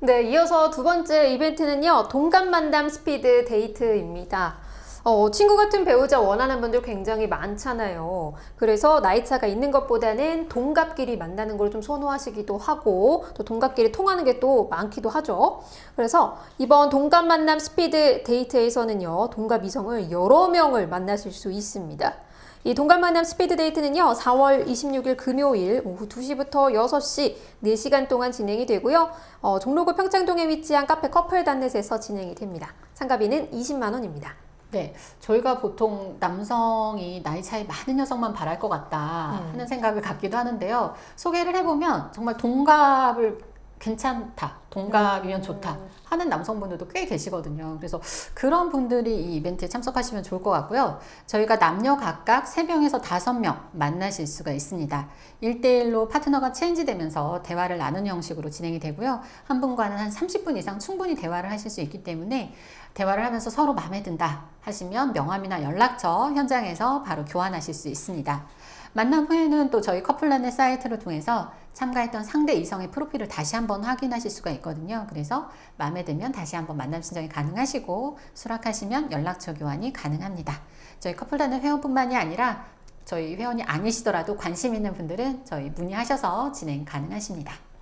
네, 이어서 두 번째 이벤트는요, 동갑 만남 스피드 데이트입니다. 어, 친구 같은 배우자 원하는 분들 굉장히 많잖아요. 그래서 나이차가 있는 것보다는 동갑끼리 만나는 걸 좀 선호하시기도 하고, 또 동갑끼리 통하는 게 또 많기도 하죠. 그래서 이번 동갑 만남 스피드 데이트에서는요, 동갑 이성을 여러 명을 만나실 수 있습니다. 이 동갑 만남 스피드 데이트는요, 4월 26일 금요일 오후 2시부터 6시 4시간 동안 진행이 되고요. 어, 종로구 평창동에 위치한 카페 커플 단넷에서 진행이 됩니다. 참가비는 20만 원입니다. 네, 저희가 보통 남성이 나이 차이 많은 여성만 바랄 것 같다 음. 하는 생각을 갖기도 하는데요. 소개를 해보면 정말 동갑을 괜찮다, 동갑이면 좋다 하는 남성분들도 꽤 계시거든요. 그래서 그런 분들이 이 이벤트에 참석하시면 좋을 것 같고요. 저희가 남녀 각각 3명에서 5명 만나실 수가 있습니다. 1대1로 파트너가 체인지 되면서 대화를 나누는 형식으로 진행이 되고요. 한 분과는 한 30분 이상 충분히 대화를 하실 수 있기 때문에 대화를 하면서 서로 마음에 든다 하시면 명함이나 연락처 현장에서 바로 교환하실 수 있습니다. 만남 후에는 또 저희 커플란의 사이트를 통해서 참가했던 상대 이성의 프로필을 다시 한번 확인하실 수가 있거든요. 그래서 마음에 들면 다시 한번 만남 신청이 가능하시고 수락하시면 연락처 교환이 가능합니다. 저희 커플단의 회원뿐만이 아니라 저희 회원이 아니시더라도 관심 있는 분들은 저희 문의하셔서 진행 가능하십니다.